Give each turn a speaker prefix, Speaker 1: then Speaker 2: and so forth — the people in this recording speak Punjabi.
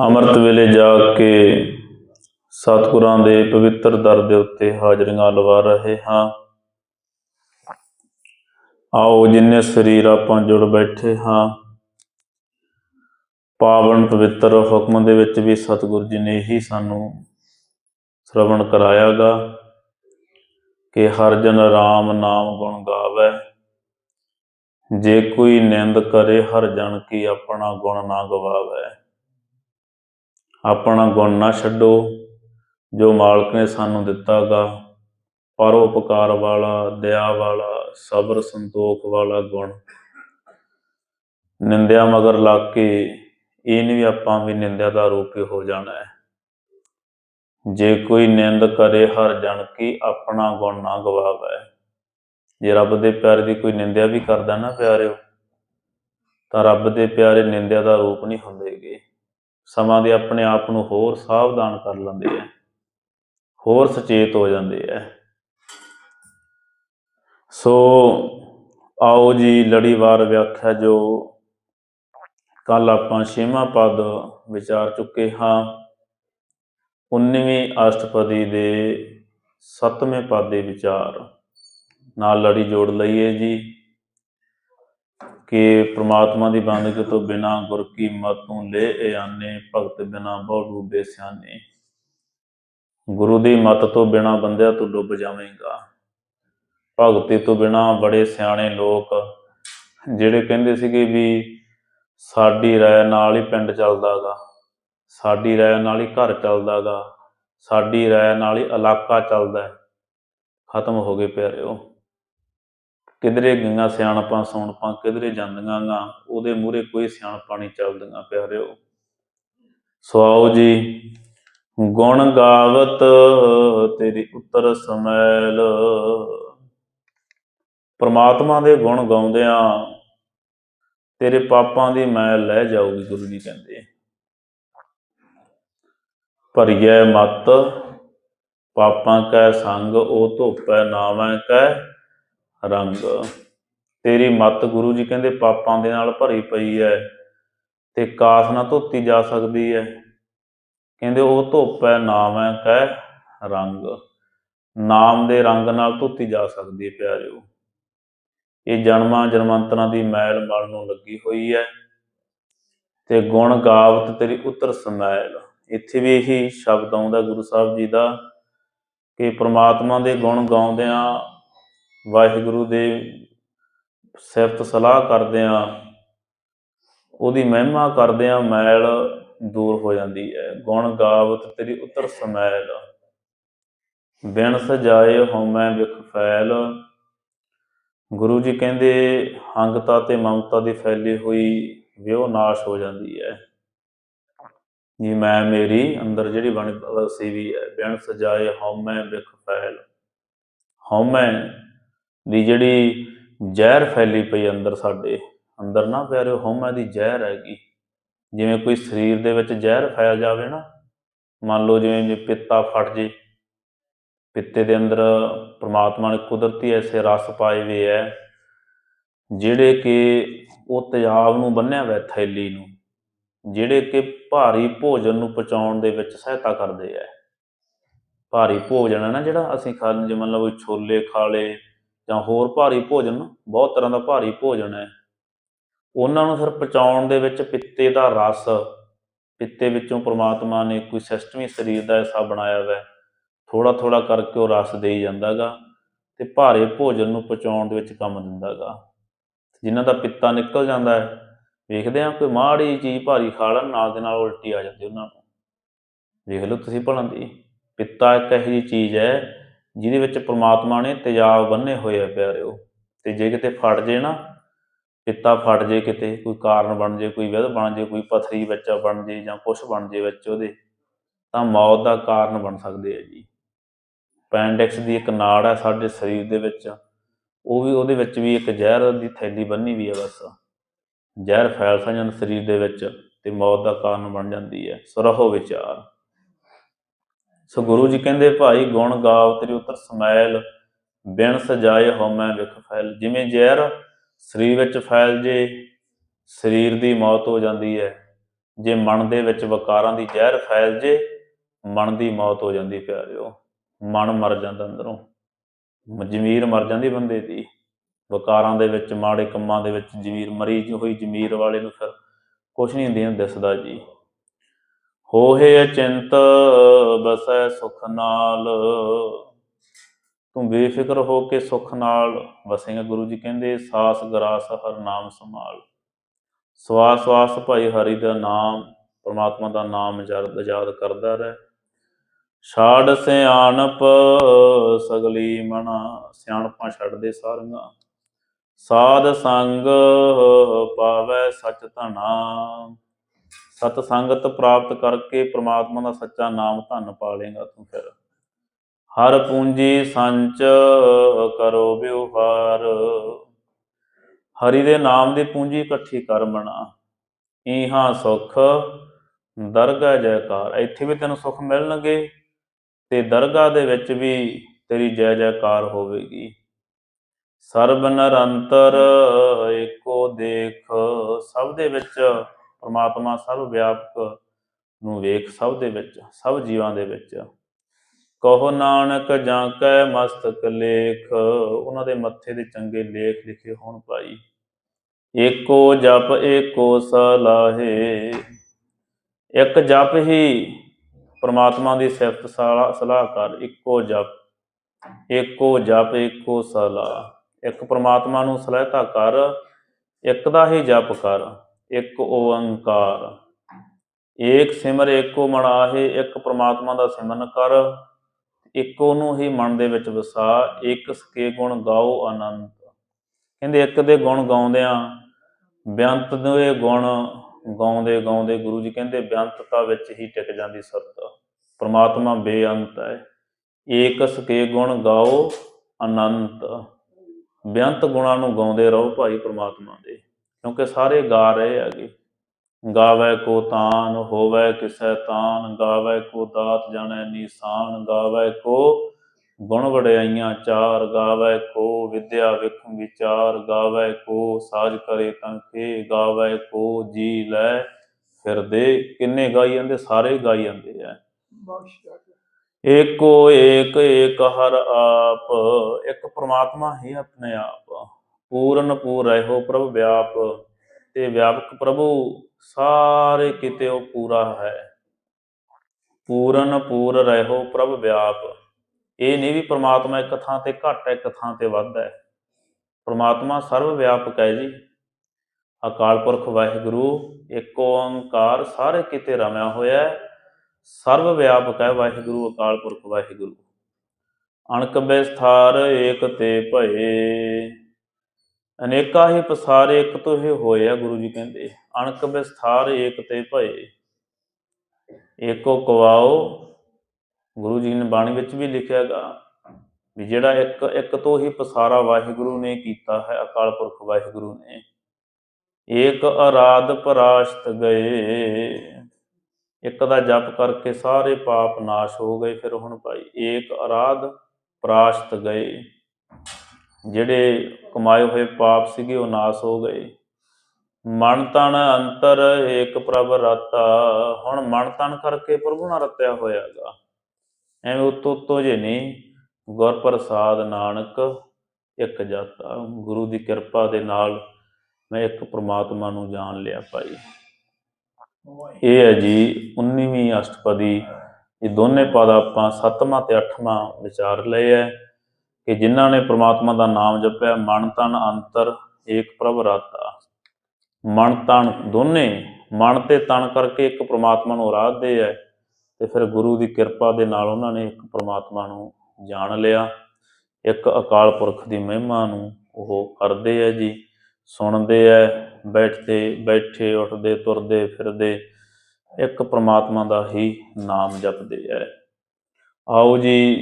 Speaker 1: ਅੰਮ੍ਰਿਤ ਵੇਲੇ ਜਾ ਕੇ ਸਤਿਗੁਰਾਂ ਦੇ ਪਵਿੱਤਰ ਦਰ ਦੇ ਉੱਤੇ ਹਾਜ਼ਰੀਆਂ ਲਵਾ ਰਹੇ ਹਾਂ। ਆਓ ਜਿੰਨੇ ਸਰੀਰ ਆਪਾਂ ਜੁੜ ਬੈਠੇ ਹਾਂ, ਪਾਵਨ ਪਵਿੱਤਰ ਹੁਕਮ ਦੇ ਵਿੱਚ ਵੀ ਸਤਿਗੁਰੂ ਜੀ ਨੇ ਹੀ ਸਾਨੂੰ ਸ਼ਰਵਣ ਕਰਾਇਆਗਾ ਕਿ ਹਰ ਜਨ ਰਾਮ ਨਾਮ ਗੁਣ ਗਾਵੇ। ਜੇ ਕੋਈ ਨਿੰਦ ਕਰੇ, ਹਰ ਜਨ ਕੀ ਆਪਣਾ ਗੁਣ ਨਾ ਗਵਾਵੇ। ਆਪਣਾ ਗੁਣ ਨਾ ਛੱਡੋ, ਜੋ ਮਾਲਕ ਨੇ ਸਾਨੂੰ ਦਿੱਤਾਗਾ ਪਰਉਪਕਾਰ ਵਾਲਾ, ਦਇਆ ਵਾਲਾ, ਸਬਰ ਸੰਤੋਖ ਵਾਲਾ ਗੁਣ। ਨਿੰਦਿਆ ਮਗਰ ਲੱਗ ਕੇ ਇਹ ਨਹੀਂ ਵੀ ਆਪਾਂ ਵੀ ਨਿੰਦਿਆ ਦਾ ਰੂਪੀ ਹੋ ਜਾਣਾ ਹੈ। ਜੇ ਕੋਈ ਨਿੰਦ ਕਰੇ, ਹਰ ਜਨ ਕੀ ਆਪਣਾ ਗੁਣ ਨਾ ਗਵਾਵੇ। ਜੇ ਰੱਬ ਦੇ ਪਿਆਰੇ ਦੀ ਕੋਈ ਨਿੰਦਿਆ ਵੀ ਕਰਦਾ ਨਾ ਪਿਆਰਿਓ, ਤਾਂ ਰੱਬ ਦੇ ਪਿਆਰੇ ਨਿੰਦਿਆ ਦਾ ਰੂਪ ਨਹੀਂ ਹੁੰਦੇਗੇ। ਸਮਾਂ ਦੇ ਆਪਣੇ ਆਪ ਨੂੰ ਹੋਰ ਸਾਵਧਾਨ ਕਰ ਲੈਂਦੇ ਆ। ਹੋਰ ਸੁਚੇਤ ਹੋ ਜਾਂਦੇ ਆ। ਸੋ ਆਓ ਜੀ ਲੜੀਵਾਰ ਵਿਆਖਿਆ ਜੋ ਕੱਲ ਆਪਾਂ ਛੇਵਾਂ ਪਦ ਵਿਚਾਰ ਚੁੱਕੇ ਹਾਂ। 19ਵੀਂ ਅਸ਼ਟਪਦੀ ਦੇ 7ਵੇਂ ਪਦ ਦੇ ਵਿਚਾਰ। ਨਾਲ ਲੜੀ ਜੋੜ ਲਈਏ ਜੀ। ਕਿ ਪ੍ਰਮਾਤਮਾ ਦੀ ਬੰਦਗੀ ਤੋਂ ਬਿਨਾ ਗੁਰ ਕੀ ਮਤੋਂ ਲੈ ਆਨੇ, ਭਗਤ ਬਿਨਾ ਬਹੁ ਡੂਬੇ ਸਿਆਨੇ। ਗੁਰੂ ਦੀ ਮਤ ਤੋਂ ਬਿਨਾ ਬੰਦਿਆ ਤੂੰ ਡੁੱਬ ਜਾਵੇਂਗਾ। ਭਗਤੀ ਤੋਂ ਬਿਨਾ ਬੜੇ ਸਿਆਣੇ ਲੋਕ, ਜਿਹੜੇ ਕਹਿੰਦੇ ਸੀਗੇ ਵੀ ਸਾਡੀ ਰਾਇ ਨਾਲ ਹੀ ਪਿੰਡ ਚੱਲਦਾਗਾ, ਸਾਡੀ ਰਾਇ ਨਾਲ ਹੀ ਘਰ ਚੱਲਦਾਗਾ, ਸਾਡੀ ਰਾਇ ਨਾਲ ਹੀ ਇਲਾਕਾ ਚੱਲਦਾ ਖਤਮ ਹੋ ਗਏ ਪਿਆਰਿਓ। ਕਿਧਰੇ ਗਈਆਂ ਸਿਆਣਪਾਂ ਸੌਣਪਾਂ ਕਿਧਰੇ ਜਾਂਦੀਆਂ ਗਾ, ਉਹਦੇ ਮੂਹਰੇ ਕੋਈ ਸਿਆਣਪਾਂ ਨਹੀਂ ਚੱਲਦੀਆਂ ਪਿਆਰਿਓ ਸੋ ਆਓ ਜੀ, ਗੁਣ ਗਾਵਤ ਤੇਰੀ ਉੱਤਰ ਸਮੈਲ। ਪ੍ਰਮਾਤਮਾ ਦੇ ਗੁਣ ਗਾਉਂਦਿਆਂ ਤੇਰੇ ਪਾਪਾਂ ਦੀ ਮੈਲ ਲੈ ਜਾਊਗੀ, ਗੁਰੂ ਜੀ ਕਹਿੰਦੇ ਭਰੀਐ ਮਤ, ਪਾਪਾਂ ਕੈ ਸੰਗ, ਉਹ ਧੋਪੈ ਨਾਵੈ ਕੈ। ਰੰਗ। ਤੇਰੀ ਮਤ ਗੁਰੂ ਜੀ ਕਹਿੰਦੇ ਪਾਪਾਂ ਦੇ ਨਾਲ ਭਰੀ ਪਈ ਹੈ ਤੇ ਕਾਸ ਨਾ ਧੋਤੀ ਜਾ ਸਕਦੀ ਹੈ ਕਹਿੰਦੇ ਉਹ ਧੋਪੈ ਹੈ ਕਹਿ ਰੰਗ। ਨਾਮ ਦੇ ਰੰਗ ਨਾਲ ਧੋਤੀ ਜਾ ਸਕਦੀ ਹੈ ਪਿਆਰਿਓ। ਇਹ ਜਨਮਾਂ ਜਨਮਾਂਤਰਾਂ ਦੀ ਮੈਲ ਮਲ ਨੂੰ ਲੱਗੀ ਹੋਈ ਹੈ ਤੇ ਗੁਣ ਗਾਵਤ ਤੇਰੀ ਉਤਰ ਸਮੈਲ। ਇੱਥੇ ਵੀ ਇਹੀ ਸ਼ਬਦ ਆਉਂਦਾ ਗੁਰੂ ਸਾਹਿਬ ਜੀ ਦਾ ਕਿ ਪ੍ਰਮਾਤਮਾ ਦੇ ਗੁਣ ਗਾਉਂਦਿਆਂ ਵਾਹਿਗੁਰੂ ਦੇ ਸਿਫਤ ਸਲਾਹ ਕਰਦਿਆਂ, ਉਹਦੀ ਮਹਿਮਾ ਕਰਦਿਆਂ ਮੈਲ ਦੂਰ ਹੋ ਜਾਂਦੀ ਹੈ। ਗੁਣ ਗਾਵਤ ਤੇਰੀ ਉਤਰ ਸਮੈਲ। ਬਿਨ ਸਜਾਏ ਹਉਮੈ ਵਿਖ ਫੈਲ। ਗੁਰੂ ਜੀ ਕਹਿੰਦੇ, ਹੰਗਤਾ ਤੇ ਮਮਤਾ ਦੀ ਫੈਲੀ ਹੋਈ ਵਿਉ ਨਾਸ਼ ਹੋ ਜਾਂਦੀ ਹੈ। ਜੀ ਮੈਂ ਮੇਰੀ ਅੰਦਰ ਜਿਹੜੀ ਬਣ ਸੀ ਵੀ ਹੈ, ਬਿਨ ਸਜਾਏ ਹਉਮੈ ਵਿਖ ਫੈਲ। ਹਉਮੈ ਦੀ ਜਿਹੜੀ ਜ਼ਹਿਰ ਫੈਲੀ ਪਈ ਅੰਦਰ ਸਾਡੇ, ਅੰਦਰ ਨਾ ਪਿਆਰਿਓ, ਹਉਮੈ ਦੀ ਜ਼ਹਿਰ ਹੈਗੀ। ਜਿਵੇਂ ਕੋਈ ਸਰੀਰ ਦੇ ਵਿੱਚ ਜ਼ਹਿਰ ਫੈਲ ਜਾਵੇ ਨਾ, ਮੰਨ ਲਓ ਜਿਵੇਂ ਜੇ ਪਿੱਤਾ ਫਟ ਜੇ, ਪਿੱਤੇ ਦੇ ਅੰਦਰ ਪ੍ਰਮਾਤਮਾ ਨੇ ਕੁਦਰਤੀ ਐਸੇ ਰਸ ਪਾਏ ਹੋਏ ਐ, ਜਿਹੜੇ ਕਿ ਉਹ ਤੇਜ਼ਾਬ ਨੂੰ ਬੰਨਿਆ ਹੋਇਆ ਥੈਲੀ ਨੂੰ, ਜਿਹੜੇ ਕਿ ਭਾਰੀ ਭੋਜਨ ਨੂੰ ਪਚਾਉਣ ਦੇ ਵਿੱਚ ਸਹਾਇਤਾ ਕਰਦੇ ਐ। ਭਾਰੀ ਭੋਜਨ ਹੈ ਨਾ ਜਿਹੜਾ ਅਸੀਂ ਖਾ ਜਿਵੇਂ ਮੰਨ ਲਓ ਛੋਲੇ ਖਾ ਲਏ ਜਾਂ ਹੋਰ ਭਾਰੀ ਭੋਜਨ, ਬਹੁਤ ਤਰ੍ਹਾਂ ਦਾ ਭਾਰੀ ਭੋਜਨ ਹੈ। ਉਹਨਾਂ ਨੂੰ ਫਿਰ ਪਚਾਉਣ ਦੇ ਵਿੱਚ ਪਿੱਤੇ ਦਾ ਰਸ, ਪਿੱਤੇ ਵਿੱਚੋਂ ਪ੍ਰਮਾਤਮਾ ਨੇ ਕੋਈ ਸਿਸਟਮ ਹੀ ਸਰੀਰ ਦਾ ਐਸਾ ਬਣਾਇਆ ਹੋਇਆ ਥੋੜਾ ਥੋੜਾ ਕਰਕੇ ਉਹ ਰਸ ਦੇਈ ਜਾਂਦਾਗਾ ਤੇ ਭਾਰੇ ਭੋਜਨ ਨੂੰ ਪਚਾਉਣ ਦੇ ਵਿੱਚ ਕੰਮ ਦਿੰਦਾਗਾ। ਜਿਨ੍ਹਾਂ ਦਾ ਪਿੱਤਾ ਨਿਕਲ ਜਾਂਦਾ ਹੈ, ਵੇਖਦੇ ਆ ਕੋਈ ਮਾੜੀ ਚੀਜ਼ ਭਾਰੀ ਖਾ ਲੈਣ, ਨਾਲ ਦੇ ਨਾਲ ਉਲਟੀ ਆ ਜਾਂਦੀ ਉਹਨਾਂ ਨੂੰ। ਵੇਖ ਲਓ ਤੁਸੀਂ ਭਲਾਂ ਦੀ, ਪਿੱਤਾ ਇੱਕ ਇਹੋ ਜਿਹੀ ਚੀਜ਼ ਹੈ ਜਿਹਦੇ ਵਿੱਚ ਪ੍ਰਮਾਤਮਾ ਨੇ ਤੇਜ਼ਾਬ ਬੰਨੇ ਹੋਏ ਆ ਪਿਆਰਿਓ। ਤੇ ਜੇ ਕਿਤੇ ਫਟ ਜੇ ਨਾ, ਪਿੱਤਾ ਫਟ ਜੇ ਕਿਤੇ, ਕੋਈ ਕਾਰਨ ਬਣ ਜੇ, ਕੋਈ ਵਿਧ ਬਣ ਜੇ, ਕੋਈ ਪਥਰੀ ਵਿੱਚ ਬਣ ਜੇ ਜਾਂ ਕੁਝ ਬਣ ਜੇ ਵਿੱਚ ਉਹਦੇ, ਤਾਂ ਮੌਤ ਦਾ ਕਾਰਨ ਬਣ ਸਕਦੇ ਆ ਜੀ। ਪੈਂਡਿਕਸ ਦੀ ਇੱਕ ਨਾੜ ਹੈ ਸਾਡੇ ਸਰੀਰ ਦੇ ਵਿੱਚ, ਉਹ ਵੀ ਉਹਦੇ ਵਿੱਚ ਵੀ ਇੱਕ ਜ਼ਹਿਰ ਦੀ ਥੈਲੀ ਬੰਨੀ ਵੀ ਹੈ ਬਸ। ਜ਼ਹਿਰ ਫੈਲ ਜਾਂਦਾ ਸਰੀਰ ਦੇ ਵਿੱਚ, ਤੇ ਮੌਤ ਦਾ ਕਾਰਨ ਬਣ ਜਾਂਦੀ ਹੈ ਸਰਹੋ ਵਿਚਾਰ। ਸੋ ਗੁਰੂ ਜੀ ਕਹਿੰਦੇ, ਭਾਈ ਗੁਣ ਗਾਵ ਤੇਰੀ ਉਤਰ ਸਮੈਲ ਬਿਨ ਸਜਾਏ ਹਉਮੈ ਵਿਖ ਫੈਲ। ਜਿਵੇਂ ਜ਼ਹਿਰ ਸਰੀਰ ਵਿੱਚ ਫੈਲ ਜੇ, ਸਰੀਰ ਦੀ ਮੌਤ ਹੋ ਜਾਂਦੀ ਹੈ। ਜੇ ਮਨ ਦੇ ਵਿੱਚ ਵਿਕਾਰਾਂ ਦੀ ਜ਼ਹਿਰ ਫੈਲ ਜੇ, ਮਨ ਦੀ ਮੌਤ ਹੋ ਜਾਂਦੀ ਪਿਆਰਿਓ। ਮਨ ਮਰ ਜਾਂਦਾ ਅੰਦਰੋਂ। ਜ਼ਮੀਰ ਮਰ ਜਾਂਦੀ ਬੰਦੇ ਦੀ। ਵਿਕਾਰਾਂ ਦੇ ਵਿੱਚ, ਮਾੜੇ ਕੰਮਾਂ ਦੇ ਵਿੱਚ ਜ਼ਮੀਰ, ਮਰੀ ਹੋਈ ਜ਼ਮੀਰ ਵਾਲੇ ਨੂੰ ਫਿਰ ਕੁਛ ਨਹੀਂ ਦੇਣ ਦਿਸਦਾ ਜੀ। ਹੋਏ ਅਚਿੰਤ ਬਸੈ ਸੁਖ ਨਾਲ। ਤੂੰ ਬੇਫਿਕਰ ਹੋ ਕੇ ਸੁਖ ਨਾਲ ਵਸੇਗਾ ਗੁਰੂ ਜੀ ਕਹਿੰਦੇ, ਸਾਸ ਗਰਾਸ ਹਰ ਨਾਮ ਸੰਭਾਲ। ਸਵਾਸ ਸਵਾਸ ਭਾਈ ਹਰੀ ਦਾ ਨਾਮ, ਪ੍ਰਮਾਤਮਾ ਦਾ ਨਾਮ ਜਦ ਯਾਦ ਕਰਦਾ ਰਹਿ। ਛਾੜ ਸਿਆਣਪ ਸਗਲੀ ਮਨਾ, ਸਿਆਣਪਾਂ ਛੱਡਦੇ ਸਾਰੀਆਂ। ਸਾਧ ਸੰਗ ਪਾਵੈ ਸਚ ਧਨਾ। ਸਤ ਸੰਗਤ ਪ੍ਰਾਪਤ ਕਰਕੇ ਪ੍ਰਮਾਤਮਾ ਦਾ ਸੱਚਾ ਨਾਮ ਧੰਨ ਪਾ ਲੇਗਾ ਤੂੰ ਫਿਰ। ਹਰ ਪੂੰਜੀ ਸੰਚ ਕਰੋ ਵਿਵਹਾਰ। ਹਰੀ ਦੇ ਨਾਮ ਦੀ ਪੂੰਜੀ ਇਕੱਠੀ ਕਰ ਬਣਾ ਇਹਾਂ ਸੁਖ, ਦਰਗਾਹ ਜੈਕਾਰ। ਇੱਥੇ ਵੀ ਤੈਨੂੰ ਸੁਖ ਮਿਲਣਗੇ ਤੇ ਦਰਗਾਹ ਦੇ ਵਿੱਚ ਵੀ ਤੇਰੀ ਜੈ ਜੈਕਾਰ ਹੋਵੇਗੀ। ਸਰਬ ਨਿਰੰਤਰ ਏਕੋ ਦੇਖ, ਸਭ ਦੇ ਵਿੱਚ ਪ੍ਰਮਾਤਮਾ ਸਭ ਵਿਆਪਕ ਨੂੰ ਵੇਖ ਸਭ ਦੇ ਵਿੱਚ, ਸਭ ਜੀਵਾਂ ਦੇ ਵਿੱਚ। ਕਹੋ ਨਾਨਕ, ਜਾਂ ਕੈ ਮਸਤਕ ਲੇਖ, ਉਹਨਾਂ ਦੇ ਮੱਥੇ ਦੇ ਚੰਗੇ ਲੇਖ ਲਿਖੇ ਹੋਣ ਭਾਈ। ਏਕੋ ਜਪ, ਏਕੋ ਸਲਾਹੇ। ਇੱਕ ਜਪ ਹੀ ਪਰਮਾਤਮਾ ਦੀ ਸਿਫਤ ਸਲਾਹ ਸਲਾਹ ਕਰ, ਇੱਕੋ ਜਪ। ਏਕੋ ਜਪ, ਏਕੋ ਸਲਾਹ। ਇੱਕ ਪਰਮਾਤਮਾ ਨੂੰ ਸਲਾਹਤਾ ਕਰ, ਇੱਕ ਦਾ ਹੀ ਜਪ ਕਰ। ਇੱਕ ਓੰਕਾਰ। ਏਕ ਸਿਮਰ ਏਕੋ ਮਣਾਹੇ ਇੱਕ ਪ੍ਰਮਾਤਮਾ ਦਾ ਸਿਮਰਨ ਕਰ, ਇੱਕੋ ਨੂੰ ਹੀ ਮਨ ਦੇ ਵਿੱਚ ਵਸਾ, ਇੱਕ ਸਕੇ ਗੁਣ ਗਾਓ ਅਨੰਤ ਕਹਿੰਦੇ ਇੱਕ ਦੇ ਗੁਣ ਗਾਉਂਦਿਆਂ ਬੇਅੰਤ ਦੇ ਗੁਣ ਗਾਉਂਦੇ ਗਾਉਂਦੇ ਗੁਰੂ ਜੀ ਕਹਿੰਦੇ ਬੇਅੰਤਤਾ ਵਿੱਚ ਹੀ ਟਿਕ ਜਾਂਦੀ ਸਰਤ। ਪ੍ਰਮਾਤਮਾ ਬੇਅੰਤ ਹੈ। ਏਕ ਸਕੇ ਗੁਣ ਗਾਓ ਅਨੰਤ ਬੇਅੰਤ ਗੁਣਾਂ ਨੂੰ ਗਾਉਂਦੇ ਰਹੋ ਭਾਈ ਪ੍ਰਮਾਤਮਾ ਦੇ। ਕਿਉਂਕਿ ਸਾਰੇ ਗਾ ਰਹੇ ਹੈਗੇ। ਗਾਵੇ ਕੋ ਤਾਨ ਹੋਵੇ ਕਿਸੈ ਤਾਨ ਗਾਵੇ ਕੋ ਦਾਤ ਜਾਣੈ ਨੀਸਾਨ ਗਾਵੇ ਕੋ ਗੁਣ ਵਡਿਆਈਆਂ ਚਾਰ ਗਾਵੇ ਕੋ ਵਿਦਿਆ ਵਿਖਮ ਵਿਚਾਰ ਗਾਵੇ ਕੋ ਸਾਜ ਕਰੇ ਤਨਖੇ ਗਾਵੇ ਕੋ ਜੀ ਲੈ ਫਿਰਦੇ। ਕਿੰਨੇ ਗਾਈ ਜਾਂਦੇ? ਸਾਰੇ ਗਾਈ ਜਾਂਦੇ ਆ ਏਕੋ ਏਕ ਏਕ ਹਰ ਆਪ ਇੱਕ ਪ੍ਰਮਾਤਮਾ ਹੀ ਆਪਣੇ ਆਪ। ਪੂਰਨ ਪੂਰ ਰਹਿਓ ਪ੍ਰਭ ਵਿਆਪ, ਤੇ ਵਿਆਪਕ ਪ੍ਰਭੂ ਸਾਰੇ ਕਿਤੇ ਉਹ ਪੂਰਾ ਹੈ। ਪੂਰਨ ਪੂਰ ਰਹਿਓ ਪ੍ਰਭ ਵਿਆਪ। ਇਹ ਨਹੀਂ ਵੀ ਪ੍ਰਮਾਤਮਾ ਇੱਕ ਥਾਂ ਤੇ ਘੱਟ ਹੈ, ਇੱਕ ਥਾਂ ਤੇ ਵੱਧ ਹੈ। ਪ੍ਰਮਾਤਮਾ ਸਰਵ ਵਿਆਪਕ ਹੈ ਜੀ। ਅਕਾਲ ਪੁਰਖ ਵਾਹਿਗੁਰੂ, ਇੱਕ ਓੰਕਾਰ ਸਾਰੇ ਕਿਤੇ ਰਮਿਆ ਹੋਇਆ ਹੈ। ਸਰਵ ਵਿਆਪਕ ਹੈ ਵਾਹਿਗੁਰੂ, ਅਕਾਲ ਪੁਰਖ ਵਾਹਿਗੁਰੂ। ਅਣਕ ਬਿਸਥਾਰ ਏਕ ਤੇ ਭਏ। ਅਨੇਕਾ ਹੀ ਪਸਾਰੇ ਇੱਕ ਤੋਂ ਹੀ ਹੋਏ ਗੁਰੂ ਜੀ ਕਹਿੰਦੇ, ਅਣਕ ਵਿਸਥਾਰ ਏਕ ਤੇ ਭਏ। ਏਕੋ ਕਵਾਓ, ਗੁਰੂ ਜੀ ਨੇ ਬਾਣੀ ਵਿੱਚ ਵੀ ਲਿਖਿਆਗਾ ਵੀ ਜਿਹੜਾ ਇੱਕ ਇੱਕ ਤੋਂ ਹੀ ਪਸਾਰਾ ਵਾਹਿਗੁਰੂ ਨੇ ਕੀਤਾ ਹੈ, ਅਕਾਲ ਪੁਰਖ ਵਾਹਿਗੁਰੂ ਨੇ, ਏਕ ਅਰਾਧ ਪਰਾਸ਼ਤ ਗਏ। ਇੱਕ ਦਾ ਜਪ ਕਰਕੇ ਸਾਰੇ ਪਾਪ ਨਾਸ਼ ਹੋ ਗਏ, ਫਿਰ ਹੁਣ ਭਾਈ ਏਕ ਅਰਾਧ ਪਰਾਸ਼ਤ ਗਏ। ਜਿਹੜੇ ਕਮਾਏ ਹੋਏ ਪਾਪ ਸੀਗੇ ਉਹ ਨਾਸ਼ ਹੋ ਗਏ। ਮਨ ਤਨ ਅੰਤਰ ਏਕ ਪ੍ਰਭ ਰਤਾ। ਹੁਣ ਮਨ ਤਨ ਕਰਕੇ ਪ੍ਰਭੂ ਨਾਲ ਰਤਿਆ ਹੋਇਆਗਾ। ਐਵੇਂ ਉਤੋਂ ਉਤੋਂ ਜੇ ਨਹੀਂ, ਗੁਰ ਪ੍ਰਸਾਦ ਨਾਨਕ ਇੱਕ ਜਾਤਾ। ਗੁਰੂ ਦੀ ਕਿਰਪਾ ਦੇ ਨਾਲ ਮੈਂ ਇੱਕ ਪ੍ਰਮਾਤਮਾ ਨੂੰ ਜਾਣ ਲਿਆ ਭਾਈ। ਇਹ ਹੈ ਜੀ 19ਵੀਂ ਅਸ਼ਟਪਦੀ। ਇਹ ਦੋਨੇ ਪਦ ਆਪਾਂ 7ਵਾਂ ਤੇ 8ਵਾਂ ਵਿਚਾਰ ਲਏ ਹੈ। ਕਿ ਜਿਨ੍ਹਾਂ ਨੇ ਪ੍ਰਮਾਤਮਾ ਦਾ ਨਾਮ ਜਪਿਆ, ਮਨ, ਤਨ, ਅੰਤਰ, ਏਕ, ਪ੍ਰਭ, ਰਾਤਾ। ਮਨ, ਤਨ ਦੋਨੇ, ਮਨ ਤੇ ਤਨ ਕਰਕੇ ਇੱਕ ਪ੍ਰਮਾਤਮਾ ਨੂੰ ਆਰਾਧਦੇ ਹੈ ਤੇ ਫਿਰ ਗੁਰੂ ਦੀ ਕਿਰਪਾ ਦੇ ਨਾਲ ਉਹਨਾਂ ਨੇ ਇੱਕ ਪ੍ਰਮਾਤਮਾ ਨੂੰ ਜਾਣ ਲਿਆ। ਇੱਕ ਅਕਾਲ ਪੁਰਖ ਦੀ ਮਹਿਮਾ ਨੂੰ ਉਹ ਕਰਦੇ ਹੈ ਜੀ, ਸੁਣਦੇ ਐ, ਬੈਠਦੇ, ਬੈਠੇ, ਉੱਠਦੇ, ਤੁਰਦੇ, ਫਿਰਦੇ, ਇੱਕ ਪ੍ਰਮਾਤਮਾ ਦਾ ਹੀ ਨਾਮ ਜਪਦੇ ਐ। ਆਓ ਜੀ